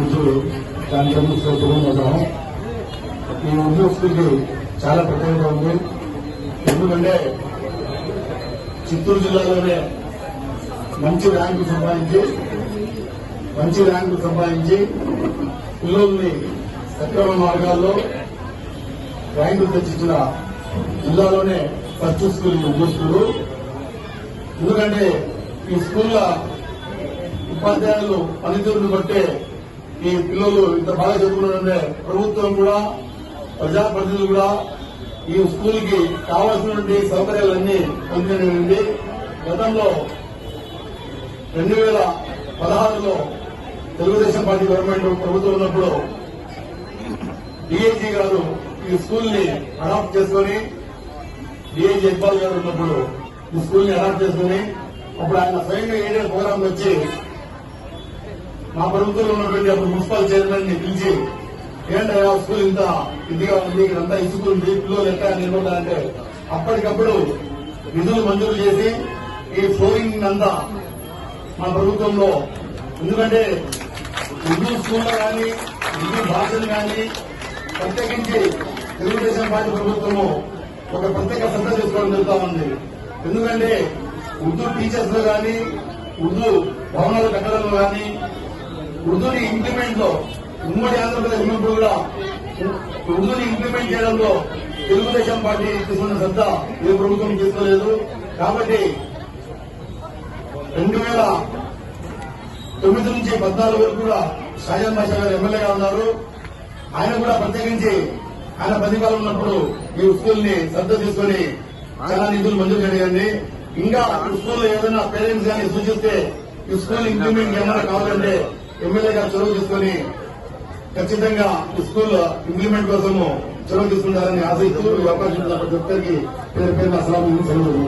ఇప్పుడు దాని శుభం ఈ ఉద్యోగ చాలా ప్రత్యేకత ఉంది. ఎందుకంటే చిత్తూరు జిల్లాలోనే మంచి ర్యాంకు సంపాదించి మంచి ర్యాంకు సంపాదించి పిల్లల్ని సక్రమ మార్గాల్లో ర్యాంకులు తెచ్చిన జిల్లాలోనే ఫస్ట్ స్కూల్ ఈ ఎందుకంటే ఈ స్కూల్ల ఉపాధ్యాయులు పనితీరును బట్టే ఈ పిల్లలు ఇంత బాగా చదువుకున్నారంటే ప్రభుత్వం కూడా ప్రజాప్రతినిధులు కూడా ఈ స్కూల్కి కావాల్సినటువంటి సౌకర్యాలన్నీ పొందినండి గతంలో రెండు వేల పదహారులో తెలుగుదేశం పార్టీ గవర్నమెంట్ ప్రభుత్వం ఉన్నప్పుడు డిఐజీ గారు ఈ స్కూల్ని అడాప్ట్ చేసుకొని డిఐజీ ఇక్బాల్ గారు ఉన్నప్పుడు ఈ స్కూల్ని అడాప్ట్ చేసుకుని అప్పుడు ఆయన స్వయంగా ఏడే ప్రోగ్రామ్ వచ్చి మా ప్రభుత్వంలో ఉన్నటువంటి అప్పుడు మున్సిపల్ చైర్మన్ని పిలిచి ఏంటయ్యా స్కూల్ ఇంత ఇదిగా ఉంది ఇక్కడంతా ఇసుకు ఉంది పిల్లలు ఎట్లా నిలబడాలంటే అప్పటికప్పుడు నిధులు మంజూరు చేసి ఈ ఫ్లోరింగ్ అంతా మా ప్రభుత్వంలో ఎందుకంటే హిందూ స్కూల్లో కానీ హిందూ భాషలు కానీ ప్రత్యేకించి తెలుగుదేశం పార్టీ ప్రభుత్వము ఒక ప్రత్యేక శ్రద్ధ తీసుకోవడం జరుగుతూ ఉంది. ఎందుకంటే ఉర్దూ టీచర్స్లో కానీ ఉర్దూ భవనాలు కట్టడంలో కానీ ఉర్దూని ఇంప్లిమెంట్లో ఉమ్మడి ఆంధ్రప్రదేశ్ ఉన్నప్పుడు కూడా ఉర్దూని ఇంప్లిమెంట్ చేయడంలో తెలుగుదేశం పార్టీ తీసుకున్న శ్రద్ధ ఏ ప్రభుత్వం తీసుకోలేదు. కాబట్టి రెండు వేల తొమ్మిది నుంచి పద్నాలుగు వరకు కూడా షాజాన్ బాషా గారు ఎమ్మెల్యేగా ఉన్నారు. ఆయన కూడా ప్రత్యేకించి ఆయన ప్రతిపాదన ఉన్నప్పుడు ఈ స్కూల్ని శ్రద్ధ తీసుకొని చాలా నిధులు మంజూరు చేయండి. ఇంకా ఈ స్కూల్లో ఏదైనా పేరెంట్స్ కానీ సూచిస్తే ఈ స్కూల్ ఇంప్లిమెంట్ ఏమైనా కావాలంటే ఎమ్మెల్యే గారు చొరవ తీసుకొని ఖచ్చితంగా స్కూల్ ఇంప్లిమెంట్ కోసము చొరవ తీసుకుంటారని ఆశిస్తూ ఈ అవకాశం ఇచ్చిన ప్రతి ఒక్కరికి పేరు పేరు అసలు సెలవు